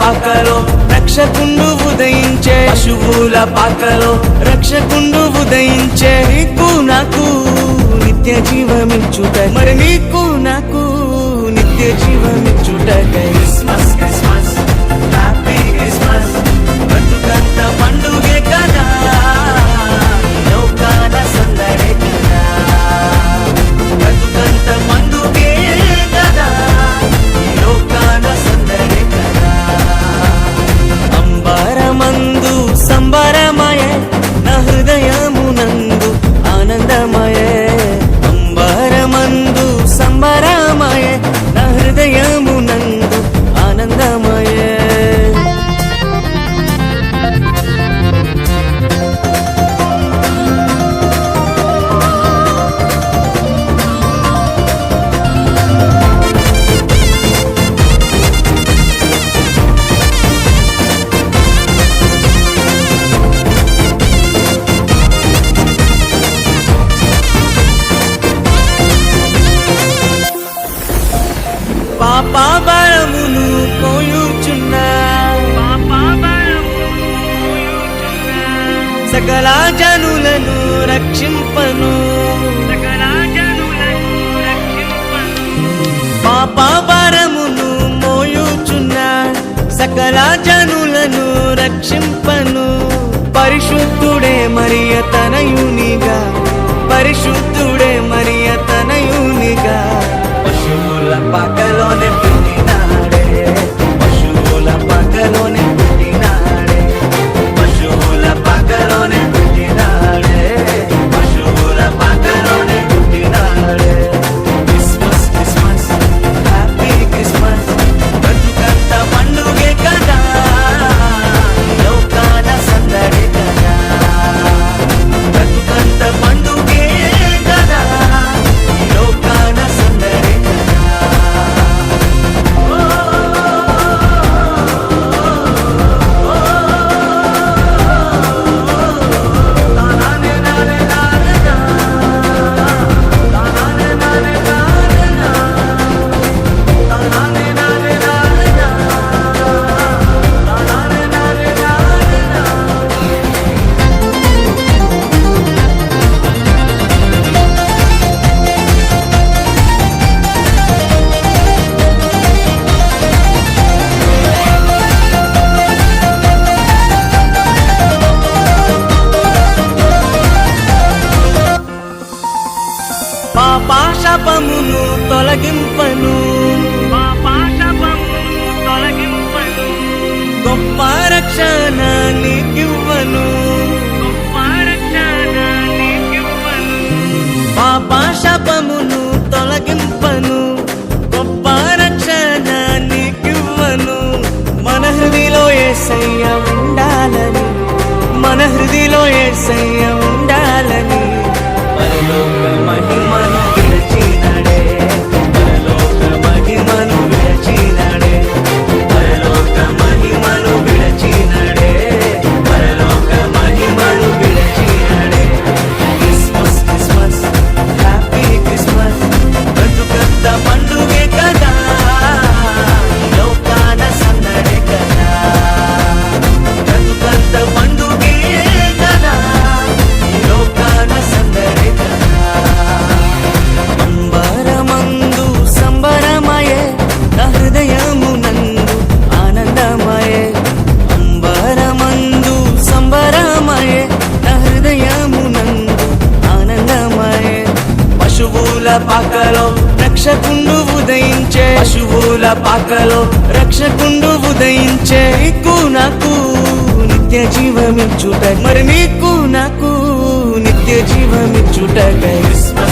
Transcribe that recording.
పాకలో రక్షకుండు ఉదయించే పశువుల పాకలో రక్షకుండు ఉదయించే నీకు నాకు నిత్య జీవమిచ్చుట మరి నీకు నాకు నిత్య జీవమిచ్చుట కై. ಸಮಯ సకల జనులను రక్షింపను. పాపా భారమును మోయుచున్న సకల జనులను రక్షింపను. పరిశుద్ధుడే మరియ తనయునిగా పరిశుద్ధుడే గొప్ప రక్షణ నీకివ్వను. పాపాశపమును తొలగింపను. గొప్ప రక్షణ నీకివ్వను. మన హృదిలో ఏసయ్య ఉండాలని మన హృదిలో ఏసయ్య పశువుల రక్షకుండు ఉదయించే నీకు నాకు నిత్య జీవమిచ్చుట. మరి నీకు నాకు నిత్య జీవమిచ్చుట. క్రిస్మస్